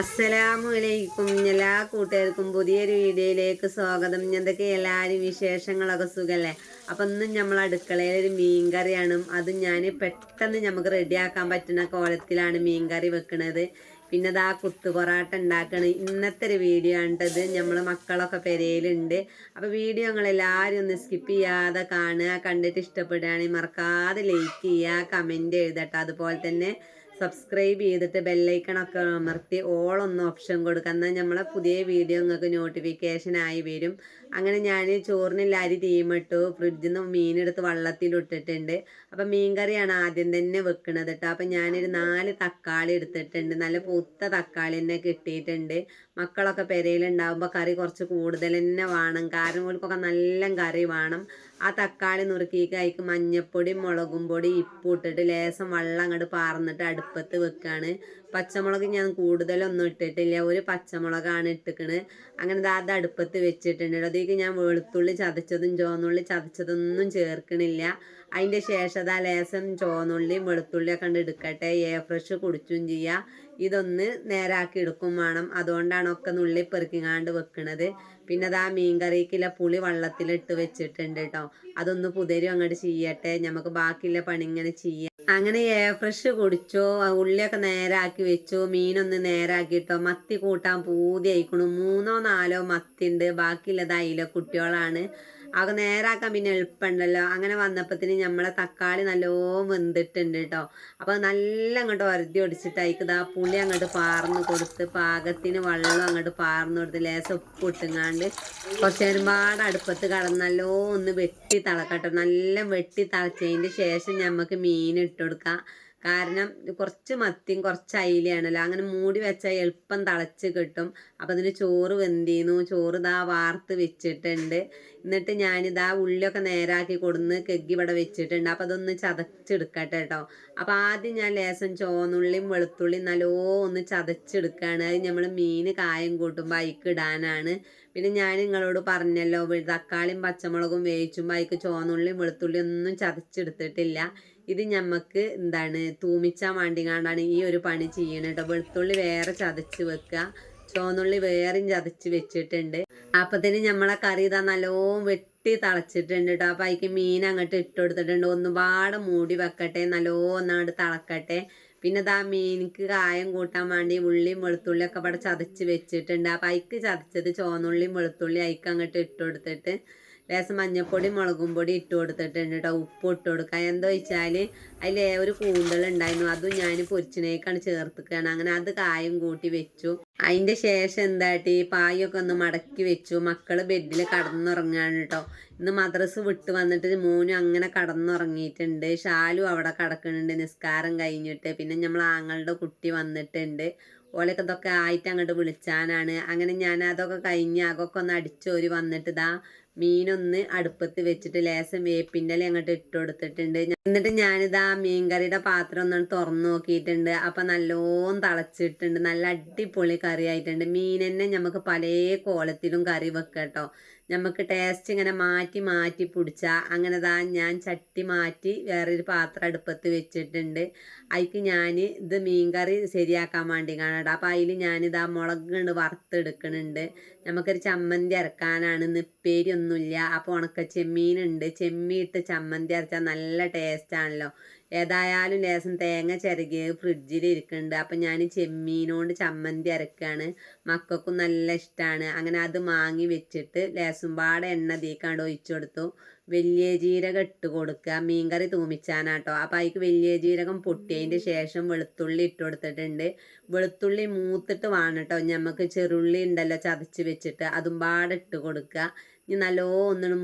അസ്സലാമു അലൈക്കും എല്ലാ കൂട്ടുകാർക്കും പുതിയൊരു വീഡിയോയിലേക്ക് സ്വാഗതം. എന്തൊക്കെ എല്ലാവരും വിശേഷങ്ങളൊക്കെ സുഖല്ലേ? അപ്പം ഇന്ന് നമ്മൾ അടുക്കളയിൽ ഒരു മീൻകറിയാണ്. അത് ഞാൻ പെട്ടെന്ന് നമുക്ക് റെഡിയാക്കാൻ പറ്റുന്ന കോലത്തിലാണ് മീൻകറി വെക്കുന്നത് പിന്നെ അത് ആ കുത്തു പൊറാട്ട ഉണ്ടാക്കണ. ഇന്നത്തെ ഒരു വീഡിയോ ആണിട്ടത് നമ്മൾ മക്കളൊക്കെ പെരയിലുണ്ട്. അപ്പോൾ വീഡിയോ നിങ്ങൾ എല്ലാവരും ഒന്ന് സ്കിപ്പ് ചെയ്യാതെ കാണുക. കണ്ടിട്ട് ഇഷ്ടപ്പെടുകയാണെങ്കിൽ മറക്കാതെ ലൈക്ക് ചെയ്യുക കമന്റ് എഴുതട്ടെ. അതുപോലെ തന്നെ സബ്സ്ക്രൈബ് ചെയ്തിട്ട് ബെല്ലൈക്കണൊക്കെ അമർത്തി ഓൾ ഒന്ന് ഓപ്ഷൻ കൊടുക്കുക എന്നാൽ നമ്മളെ പുതിയ വീഡിയോ നിങ്ങൾക്ക് നോട്ടിഫിക്കേഷൻ ആയി വരും. അങ്ങനെ ഞാൻ ചോറിനില്ല അരി തീമിട്ടു ഫ്രിഡ്ജിൽ നിന്ന് മീനെടുത്ത് വള്ളത്തിലിട്ടിട്ടുണ്ട് അപ്പം മീൻകറിയാണ് ആദ്യം തന്നെ വെക്കണത് കേട്ടോ അപ്പം ഞാനൊരു നാല് തക്കാളി എടുത്തിട്ടുണ്ട്. നല്ല പൂത്ത തക്കാളി തന്നെ കിട്ടിയിട്ടുണ്ട്. മക്കളൊക്കെ പെരയിലുണ്ടാകുമ്പോൾ കറി കുറച്ച് കൂടുതൽ തന്നെ വേണം. കാരണം ഓൽക്കൊക്കെ നല്ല കറി വേണം. ആ തക്കാളി നുറുക്കിയിട്ട് അതിക്ക് മഞ്ഞപ്പൊടി മുളകും പൊടി ഇപ്പ് ഇട്ടിട്ട് ലേസം വെള്ളം അങ്ങോട്ട് പാർന്നിട്ട് അടുപ്പത്ത് വെക്കാണ്. പച്ചമുളക് ഞാൻ കൂടുതലൊന്നും ഇട്ടിട്ടില്ല. ഒരു പച്ചമുളകാണ് ഇട്ടിക്കണ്. അങ്ങനെ അത് അടുപ്പത്ത് വെച്ചിട്ടുണ്ട് അതിലേക്ക് ഞാൻ വെളുത്തുള്ളി ചതച്ചതും ചുവന്നുള്ളി ചതച്ചതൊന്നും ചേർക്കണില്ല. അതിന്റെ ശേഷം ആ ലേസം ചുവന്നുള്ളിയും വെളുത്തുള്ളിയും ഒക്കെ എടുക്കട്ടെ. എ ഫ്രഷ് കുടിച്ചും ചെയ്യുക ഇതൊന്ന് നേരാക്കി എടുക്കും വേണം. അതുകൊണ്ടാണ് ഒക്കെ നുള്ളി പെറുക്കിങ്ങാണ്ട് വെക്കണത്. പിന്നെ അത് ആ മീൻ കറിക്കുള്ള പുളി വെള്ളത്തിലിട്ട് വെച്ചിട്ടുണ്ട് കേട്ടോ അതൊന്ന് പുതരും അങ്ങോട്ട് ചെയ്യട്ടെ നമുക്ക് ബാക്കിയുള്ള പണി ഇങ്ങനെ ചെയ്യാം. അങ്ങനെ എയർ ഫ്രഷ് കുടിച്ചു. ഉള്ളിയൊക്കെ നേരാക്കി വെച്ചു. മീനൊന്ന് നേരാക്കിട്ടോ മത്തി കൂട്ടാൻ പൂതി അയക്കണു മൂന്നോ നാലോ മത്തി ഉണ്ട് ബാക്കിയുള്ളത് അയില കുട്ടികളാണ്. അത് നേരാക്കാൻ പിന്നെ എളുപ്പമുണ്ടല്ലോ. അങ്ങനെ വന്നപ്പത്തിന് നമ്മളെ തക്കാളി നല്ലോണം വെന്തിട്ടുണ്ട് കേട്ടോ അപ്പോൾ നല്ല അങ്ങോട്ട് വരുതി ഒടിച്ചിട്ട് അതിക്ക് ആ പുളി അങ്ങോട്ട് പാർന്ന് കൊടുത്ത് പാകത്തിന് വെള്ളം അങ്ങോട്ട് പാർന്ന് കൊടുത്ത് ലേശം ഉപ്പ് ഇട്ടുങ്ങാണ്ട് കുറച്ച് ഒരുപാട് അടുപ്പത്ത് കടന്ന് നല്ലോ ഒന്ന് വെട്ടി തിളക്കട്ടെ. നല്ല വെട്ടി തിളച്ചതിന്റെ ശേഷം നമുക്ക് മീൻ ഇട്ട് കൊടുക്കാം. കാരണം കുറച്ച് മത്തിയും കുറച്ച് അയിലയാണല്ലോ. അങ്ങനെ മൂടി വെച്ചാൽ എളുപ്പം തിളച്ച് കിട്ടും. അപ്പം അതിന് ചോറ് വെന്തിന്നു ചോറ് ഇതാ വാർത്ത് വെച്ചിട്ടുണ്ട്. എന്നിട്ട് ഞാനിതാ ഉള്ളിയൊക്കെ നേരാക്കി കൊടുന്ന് കെഗ്ഗി ഇവിടെ വെച്ചിട്ടുണ്ട്. അപ്പം അതൊന്ന് ചതച്ചെടുക്കട്ടെ കേട്ടോ അപ്പം ആദ്യം ഞാൻ ലേശം ചോന്നുള്ളിയും വെളുത്തുള്ളിയും നല്ലോ ഒന്ന് ചതച്ചെടുക്കുകയാണ് അത് നമ്മൾ മീൻ കായം കൂട്ടുമ്പോൾ അതിക്ക് ഇടാനാണ്. പിന്നെ ഞാൻ നിങ്ങളോട് പറഞ്ഞല്ലോ തക്കാളിയും പച്ചമുളകും വേവിച്ചുമ്പോൾ അതിക്ക് ചോന്നുള്ളിയും വെളുത്തുള്ളിയും ഒന്നും ചതച്ചെടുത്തിട്ടില്ല. ഇത് ഞമ്മക്ക് എന്താണ് തൂമിച്ചാൻ വേണ്ടിങ്ങാണ്ടാണ് ഈ ഒരു പണി ചെയ്യണത് കേട്ടോ വെളുത്തുള്ളി വേറെ ചതച്ച് വെക്കുക ചുവന്നുള്ളി വേറെയും ചതച്ച് വെച്ചിട്ടുണ്ട്. അപ്പത്തിന് നമ്മളെ കറി ഇതാ നല്ലോണം വെട്ടി തളച്ചിട്ടുണ്ട് കേട്ടോ അപ്പം അതിക്ക് മീൻ അങ്ങോട്ട് ഇട്ട് കൊടുത്തിട്ടുണ്ട്. ഒന്നുപാട് മൂടി വെക്കട്ടെ. നല്ലോ ഒന്നങ്ങോട്ട് തിളക്കട്ടെ. പിന്നെ ഇതാ മീനിക്ക് കായം കൂട്ടാൻ വേണ്ടി ഉള്ളിയും വെളുത്തുള്ളിയും ഒക്കെ ഇവിടെ ചതച്ച് വെച്ചിട്ടുണ്ട്. അപ്പം അതിക്ക് ചതച്ചത് ചുവന്നുള്ളിയും വെളുത്തുള്ളി അതിക്ക് അങ്ങോട്ട് ഇട്ട് കൊടുത്തിട്ട് ലേശം മഞ്ഞപ്പൊടി മുളകും പൊടി ഇട്ട് കൊടുത്തിട്ടുണ്ട് കേട്ടോ ഉപ്പ് ഇട്ട് കൊടുക്കുക. എന്താ വെച്ചാൽ അതിൽ ഒരു കൂന്തലുണ്ടായിരുന്നു അതും ഞാൻ പൊരിച്ചിനേക്കാണ് ചേർത്തുക്കാണ് അങ്ങനെ അത് കായും കൂട്ടി വെച്ചു. അതിന്റെ ശേഷം എന്താട്ടി പായൊക്കെ ഒന്ന് മടക്കി വെച്ചു. മക്കൾ ബെഡിൽ കടന്നുറങ്ങാണ് കേട്ടോ ഇന്ന് മദ്രസ് വിട്ട് വന്നിട്ട് മോനും അങ്ങനെ കടന്നുറങ്ങിയിട്ടുണ്ട്. ഷാലും അവിടെ കിടക്കുന്നുണ്ട്. നിസ്കാരം കഴിഞ്ഞിട്ട്. പിന്നെ നമ്മൾ ആങ്ങളുടെ കുട്ടി വന്നിട്ടുണ്ട്. ഓലൊക്കെ ഇതൊക്കെ ആയിട്ട് അങ്ങോട്ട് വിളിച്ചാനാണ്. അങ്ങനെ ഞാൻ അതൊക്കെ കഴിഞ്ഞ് അതൊക്കെ ഒന്ന് അടിച്ചോരി വന്നിട്ട് ഇതാ മീനൊന്ന് അടുപ്പത്ത് വെച്ചിട്ട് ലേശം വേപ്പിന്റെ അങ്ങോട്ട് ഇട്ട് കൊടുത്തിട്ടുണ്ട്. എന്നിട്ട് ഞാനിതാ മീൻകറിയുടെ പാത്രം ഒന്ന് തുറന്നു നോക്കിയിട്ടുണ്ട്. അപ്പം നല്ലോണം തിളച്ചിട്ടുണ്ട്. നല്ല അടിപൊളി കറി ആയിട്ടുണ്ട് മീൻ തന്നെ നമുക്ക് പല കോലത്തിലും കറി വെക്കാം കേട്ടോ നമുക്ക് ടേസ്റ്റ് ഇങ്ങനെ മാറ്റി മാറ്റി പിടിച്ച അങ്ങനെ ദാ ഞാൻ ചട്ടി മാറ്റി വേറൊരു പാത്രം അടുപ്പത്ത് വെച്ചിട്ടുണ്ട്. അതിക്ക് ഞാൻ ഇത് മീൻകറി ശരിയാക്കാൻ വേണ്ടി കാണാട്ടോ. അപ്പം അതിൽ ഞാനിതാ മുളക് കണ്ട് വറുത്തെടുക്കണുണ്ട്. നമുക്കൊരു ചമ്മന്തി അരക്കാനാണ്. നിപ്പേരി ഒന്നുമില്ല അപ്പോൾ ഉണക്ക ചെമ്മീനുണ്ട് ചെമ്മീട്ട് ചമ്മന്തി അരച്ചാൽ നല്ല ടേസ്റ്റ് ആണല്ലോ. ഏതായാലും ലേസം തേങ്ങ ചിരകി ഫ്രിഡ്ജിൽ ഇരിക്കുന്നുണ്ട്. അപ്പം ഞാൻ ചെമ്മീനോണ്ട് ചമ്മന്തി അരക്കുകയാണ് മക്കൾക്കും നല്ല ഇഷ്ടമാണ് അങ്ങനെ അത് മാങ്ങി വെച്ചിട്ട് ലേശം പാടെ എണ്ണ തീക്കാണ്ട് ഒഴിച്ചു കൊടുത്തു. വലിയ ജീരകം ഇട്ട് കൊടുക്കുക. മീൻകറി തൂമിച്ചാനാട്ടോ. അപ്പം അതിക്ക് വലിയ ജീരകം പൊട്ടിയതിന്റെ ശേഷം വെളുത്തുള്ളി ഇട്ട് കൊടുത്തിട്ടുണ്ട്. വെളുത്തുള്ളി മൂത്തിട്ട് വേണം കേട്ടോ. ഞമ്മക്ക് ചെറുള്ളി ഉണ്ടല്ലോ ചതച്ച് വെച്ചിട്ട്. അതും പാടെ ഇട്ട് കൊടുക്കുക. ഇനി നല്ലോ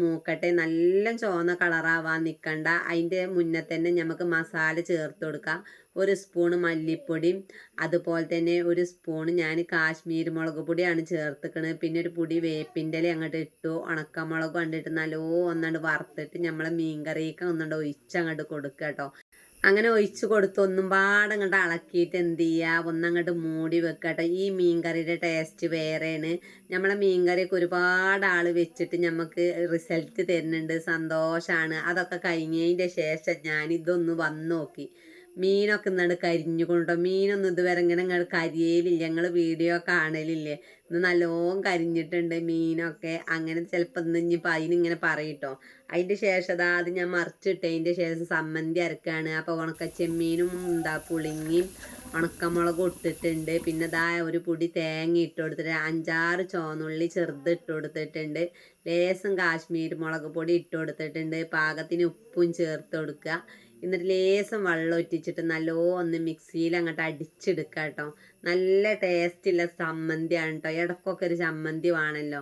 മൂക്കട്ടെ. നല്ല ചുവന്ന കളറാവാൻ നിൽക്കണ്ട അതിന്റെ മുന്നേ തന്നെ നമുക്ക് മസാല ചേർത്ത് കൊടുക്കാം. ഒരു സ്പൂണ് മല്ലിപ്പൊടി അതുപോലെ തന്നെ ഒരു സ്പൂണ് ഞാൻ കാശ്മീർ മുളക് പൊടിയാണ് ചേർത്തിക്കണത്. പിന്നെ ഒരു പൊടി വേപ്പിന്റെ ഇല അങ്ങോട്ട് ഇട്ടു. ഉണക്കമുളക് കണ്ടിട്ട് നല്ലോ ഒന്നണ്ട് വറുത്തിട്ട് നമ്മളെ മീൻ കറിയൊക്കെ ഒന്നുകൊണ്ട് ഒഴിച്ചങ്ങോട്ട് കൊടുക്കുക കേട്ടോ അങ്ങനെ ഒഴിച്ചു കൊടുത്ത് ഒന്നും പാടെ അങ്ങോട്ട് ഇളക്കിയിട്ട് എന്ത് ചെയ്യുക ഒന്നങ്ങോട്ട് മൂടി വെക്കട്ടെ. ഈ മീൻകറിയുടെ ടേസ്റ്റ് വേറെയാണ്. നമ്മളെ മീൻകറിയൊക്കെ ഒരുപാട് ആൾ വെച്ചിട്ട് നമുക്ക് റിസൾട്ട് തരുന്നുണ്ട്. സന്തോഷമാണ് അതൊക്കെ കഴിഞ്ഞതിന്റെ ശേഷം ഞാൻ ഇതൊന്ന് വന്നു നോക്കി മീനൊക്കെ ഇന്നാണ് കരിഞ്ഞു കൊണ്ടോ. മീനൊന്നും ഇതുവരെ ഇങ്ങനെ നിങ്ങൾ ഞങ്ങൾ വീഡിയോ കാണലില്ലേ? ഇന്ന് നല്ലോണം കരിഞ്ഞിട്ടുണ്ട് മീനൊക്കെ. അങ്ങനെ ചിലപ്പോൾ ഇന്ന് ഇനിയിപ്പോൾ അതിനിങ്ങനെ പറയിട്ടോ. അതിന്റെ ശേഷം അതാ ഞാൻ മറിച്ചിട്ടതിന്റെ ശേഷം സമ്മന്തി അരക്കാണ്. അപ്പോൾ ഉണക്ക ചെമ്മീനും എന്താ പുളിങ്ങിയും ഉണക്കമുളക് ഇട്ടിട്ടുണ്ട്. പിന്നെ ദാ ഒരു പൊടി തേങ്ങ ഇട്ട് കൊടുത്തിട്ട് അഞ്ചാറ് ചോന്നുള്ളി ചെറുത് ഇട്ട് കൊടുത്തിട്ടുണ്ട്. ലേസം കാശ്മീർ മുളക് പൊടി ഇട്ട് കൊടുത്തിട്ടുണ്ട്. പാകത്തിന് ഉപ്പും ചേർത്ത് കൊടുക്കുക എന്നിട്ട് ലേസം വെള്ളം ഒറ്റിച്ചിട്ട് നല്ലോ ഒന്ന് മിക്സിയിൽ അങ്ങോട്ട് അടിച്ചെടുക്കുക കേട്ടോ നല്ല ടേസ്റ്റുള്ള ചമ്മന്തിയാണ് കേട്ടോ ഇടക്കൊക്കെ ഒരു ചമ്മന്തി വേണമല്ലോ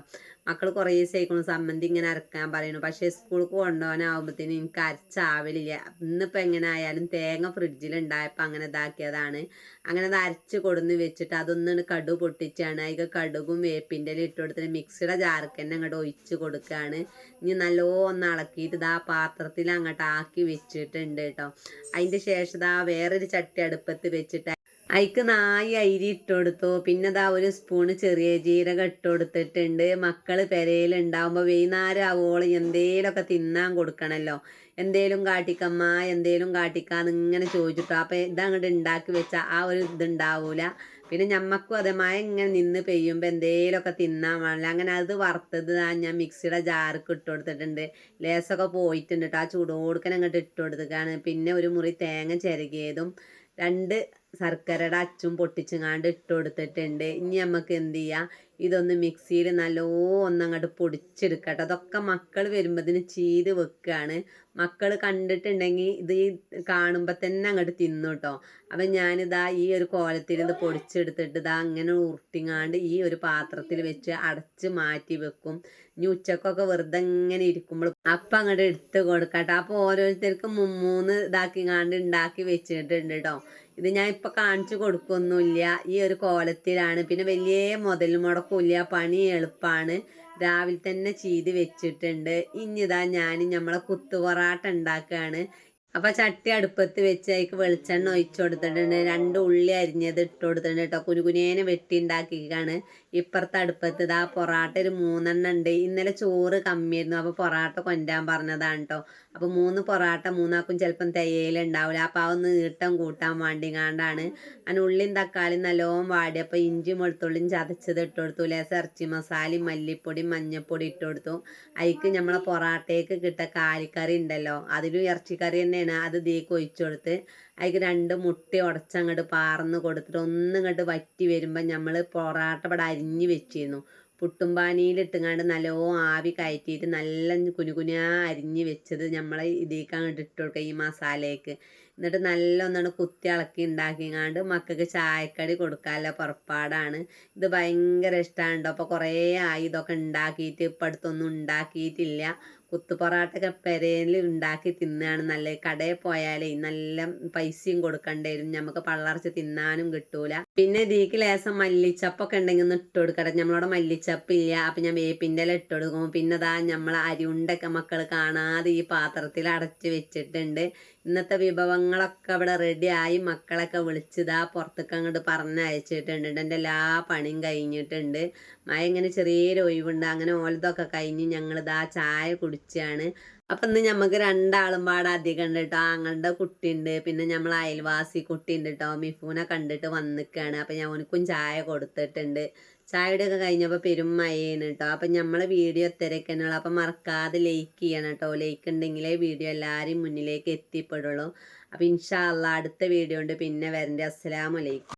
മക്കൾ കുറേ ദിവസമായിക്കണം സമ്മന്തി ഇങ്ങനെ അരക്കാൻ പറയുന്നു പക്ഷേ സ്കൂൾക്ക് കൊണ്ടുപോകാനാവുമ്പോഴത്തേനും എനിക്ക് അരച്ചാവലില്ല. ഇന്നിപ്പോൾ എങ്ങനെ ആയാലും തേങ്ങ ഫ്രിഡ്ജിൽ ഉണ്ടായപ്പോൾ അങ്ങനെ ഇതാക്കിയതാണ്. അങ്ങനെ അത് അരച്ച് കൊടുന്ന് വെച്ചിട്ട് അതൊന്ന് കടു പൊട്ടിച്ചാണ്. അതിൽ കടുകും വേപ്പിന്റെ ഇട്ട് കൊടുത്തിട്ട് മിക്സിയുടെ ജാർക്ക് തന്നെ അങ്ങോട്ട് ഒഴിച്ച് കൊടുക്കുകയാണ് ഇനി നല്ലോ ഇളക്കിയിട്ട് ഇതാ പാത്രത്തിൽ അങ്ങോട്ട് ആക്കി വെച്ചിട്ടുണ്ട് കേട്ടോ അതിന്റെ ശേഷം ഇതാ വേറൊരു ചട്ടി അടുപ്പത്ത് വെച്ചിട്ട് അതിക്ക് നായി അരി ഇട്ട് കൊടുത്തു പിന്നെ ദാ ഒരു സ്പൂണ് ചെറിയ ജീരകം ഇട്ട് കൊടുത്തിട്ടുണ്ട് മക്കൾ പെരയിലുണ്ടാവുമ്പോൾ വൈകുന്നേരം ആവോളം എന്തേലൊക്കെ തിന്നാൻ കൊടുക്കണല്ലോ. എന്തേലും കാട്ടിക്കമ്മ എന്തേലും കാട്ടിക്കാന്ന് ഇങ്ങനെ ചോദിച്ചിട്ടു. അപ്പം ഇതങ്ങോട്ട് ഉണ്ടാക്കി വെച്ചാൽ ആ ഒരു ഇതുണ്ടാവൂല. പിന്നെ ഞമ്മക്കും അതേ മഴ ഇങ്ങനെ നിന്ന് പെയ്യുമ്പോൾ എന്തേലൊക്കെ തിന്നാൻ വേണമല്ലോ അങ്ങനെ അത് വറുത്തത് ഞാൻ മിക്സിയുടെ ജാർക്ക് ഇട്ട് കൊടുത്തിട്ടുണ്ട് ലേസൊക്കെ പോയിട്ടുണ്ട് കേട്ടോ ആ ചൂടോടുക്കൻ അങ്ങോട്ട് ഇട്ട് കൊടുത്തേക്കാണ് പിന്നെ ഒരു മുറി തേങ്ങ ചിരകിയതും രണ്ട് ശർക്കരയുടെ അച്ചും പൊട്ടിച്ചങ്ങാണ്ട് ഇട്ട് കൊടുത്തിട്ടുണ്ട് ഇനി നമുക്ക് എന്ത് ചെയ്യാം? ഇതൊന്ന് മിക്സിയിൽ നല്ലോ ഒന്നങ്ങോട്ട് പൊടിച്ചെടുക്കട്ടെ. അതൊക്കെ മക്കൾ വരുമ്പോൾ ചീത് വെക്കുകയാണ് മക്കൾ കണ്ടിട്ടുണ്ടെങ്കിൽ ഇത് കാണുമ്പോൾ തന്നെ അങ്ങോട്ട് തിന്നു കേട്ടോ അപ്പം ഞാനിതാ ഈ ഒരു കോലത്തിൽ ഇത് പൊടിച്ചെടുത്തിട്ട് ഇതാ അങ്ങനെ ഉരുട്ടിങ്ങാണ്ട് ഈ ഒരു പാത്രത്തിൽ വെച്ച് അടച്ച് മാറ്റി വെക്കും. ഇനി ഉച്ചക്കൊക്കെ വെറുതെ ഇങ്ങനെ ഇരിക്കുമ്പോൾ അപ്പം അങ്ങോട്ട് എടുത്ത് കൊടുക്കട്ടെ. അപ്പോൾ ഓരോരുത്തർക്കും മൂന്ന് ഇതാക്കിങ്ങാണ്ട് ഉണ്ടാക്കി വെച്ചിട്ടുണ്ട് കേട്ടോ ഇത് ഞാൻ ഇപ്പം കാണിച്ചു കൊടുക്കൊന്നുമില്ല. ഈ ഒരു കോലത്തിലാണ്. പിന്നെ വലിയ മുതൽ മുടക്കില്ല പണി എളുപ്പമാണ് രാവിലെ തന്നെ ചെയ്ത് വെച്ചിട്ടുണ്ട്. ഇനിതാ ഞാൻ നമ്മളെ കുത്തു പൊറാട്ട ഉണ്ടാക്കുകയാണ്. അപ്പൊ ചട്ടി അടുപ്പത്ത് വെച്ച് അതിക്ക് വെളിച്ചെണ്ണ ഒഴിച്ചു കൊടുത്തിട്ടുണ്ട്. രണ്ട് ഉള്ളി അരിഞ്ഞത് ഇട്ട് കൊടുത്തിട്ടുണ്ട് കേട്ടോ. കുനുകുനേനെ വെട്ടി ഉണ്ടാക്കിക്കാണ് ഇപ്പുറത്തെ അടുപ്പത്ത് ഇതാ പൊറാട്ട ഒരു മൂന്നെണ്ണം ഉണ്ട്. ഇന്നലെ ചോറ് കമ്മിയായിരുന്നു. അപ്പോൾ പൊറാട്ട കൊണ്ടാൻ പറഞ്ഞതാണ് കേട്ടോ അപ്പോൾ മൂന്ന് പൊറാട്ട മൂന്നാക്കും ചിലപ്പം തയ്യലുണ്ടാവില്ല അപ്പോൾ ആ ഒന്ന് നീട്ടം കൂട്ടാൻ വേണ്ടിങ്ങാണ്ടാണ്. അതിന് ഉള്ളിയും തക്കാളിയും നല്ലോണം വാടി. അപ്പോൾ ഇഞ്ചി വെളുത്തുള്ളിയും ചതച്ചത് ഇട്ട് കൊടുത്തു. ലേസ് ഇറച്ചി മസാലയും മല്ലിപ്പൊടിയും മഞ്ഞൾപ്പൊടി ഇട്ട് കൊടുത്തു. അതിക്ക് നമ്മളെ പൊറാട്ടയ്ക്ക് കിട്ട കാലിക്കറി ഉണ്ടല്ലോ. അതിലും ഇറച്ചിക്കറി തന്നെയാണ്. അത് ദീക്ക് ഒഴിച്ചു കൊടുത്ത്. അതിക്ക് രണ്ട് മുട്ട ഉടച്ചങ്ങോട്ട് പാർന്ന് കൊടുത്തിട്ട് ഒന്നിങ്ങോട്ട് വറ്റി വരുമ്പോൾ നമ്മൾ പൊറാട്ട ഇവിടെ അരിഞ്ഞ് വെച്ചിരുന്നു. പുട്ടുംപാനിയിലിട്ടുങ്ങാണ്ട് നല്ലോ ആവി കയറ്റിയിട്ട് നല്ല കുനുകുനാ അരിഞ്ഞ് വെച്ചത് നമ്മൾ ഇതിലേക്ക് അങ്ങോട്ട് ഇട്ട് കൊടുക്കുക ഈ മസാലയ്ക്ക് എന്നിട്ട് നല്ല ഒന്നാണ് കുത്തി ഇളക്കി ഉണ്ടാക്കിങ്ങാണ്ട് മക്കൾക്ക് ചായക്കടി കൊടുക്കാനുള്ള പുറപ്പാടാണ്. ഇത് ഭയങ്കര ഇഷ്ടമാണ് അപ്പോൾ കുറേ ആയി ഇതൊക്കെ ഉണ്ടാക്കിയിട്ട് ഇപ്പം അടുത്തൊന്നും ഉണ്ടാക്കിയിട്ടില്ല കുത്തു പൊറാട്ടൊക്കെ പെരയിൽ ഉണ്ടാക്കി തിന്നാണ്. നല്ല കടയിൽ പോയാലേ നല്ല പൈസയും കൊടുക്കേണ്ടി നമുക്ക് പള്ളറച്ച് തിന്നാനും കിട്ടൂല. പിന്നെ ഇതിക്ക് ലേസം മല്ലിച്ചപ്പൊക്കെ ഉണ്ടെങ്കിൽ ഒന്ന് ഇട്ട് കൊടുക്കട്ടെ. നമ്മളവിടെ മല്ലിച്ചപ്പ് ഇല്ല. അപ്പം ഞാൻ വേപ്പിന്റെ ഇല ഇട്ട് കൊടുക്കും. പിന്നെ അതാ നമ്മളെ അരിയുണ്ടൊക്കെ മക്കൾ കാണാതെ ഈ പാത്രത്തിൽ അടച്ച് വെച്ചിട്ടുണ്ട്. ഇന്നത്തെ വിഭവങ്ങളൊക്കെ അവിടെ റെഡിയായി മക്കളൊക്കെ വിളിച്ചതാ പുറത്തേക്ക് അങ്ങോട്ട് പറഞ്ഞയച്ചിട്ടുണ്ട് എന്റെ എല്ലാ പണിയും കഴിഞ്ഞിട്ടുണ്ട്. മഴ ഇങ്ങനെ ചെറിയൊരു ഒഴിവുണ്ട്. അങ്ങനെ ഓലതൊക്കെ കഴിഞ്ഞ് ഞങ്ങളിതാ ചായ കുടിച്ചാണ്. അപ്പം ഇന്ന് നമുക്ക് രണ്ടാളും പാടെ അധികം ഉണ്ട് കേട്ടോ ആങ്ങളുടെ കുട്ടിയുണ്ട് പിന്നെ നമ്മൾ അയൽവാസി കുട്ടിയുണ്ട് കേട്ടോ മിഫൂനെ കണ്ടിട്ട് വന്നിക്കാണ്. അപ്പൊ ഞാൻ ഓനക്കും ചായ കൊടുത്തിട്ടുണ്ട്. ചായയുടെ ഒക്കെ കഴിഞ്ഞപ്പോൾ പെരും മഴയാണ് കേട്ടോ അപ്പം നമ്മളെ വീഡിയോ തിരക്കാനുള്ള അപ്പം മറക്കാതെ ലൈക്ക് ചെയ്യണം കേട്ടോ ലൈക്ക് ഉണ്ടെങ്കിലേ വീഡിയോ എല്ലാവരും മുന്നിലേക്ക് എത്തിപ്പെടുള്ളൂ. അപ്പം ഇൻഷാ അള്ളാ അടുത്ത വീഡിയോ ഉണ്ട്. പിന്നെ വരണ്ടേ. അസ്സലാമലൈക്കും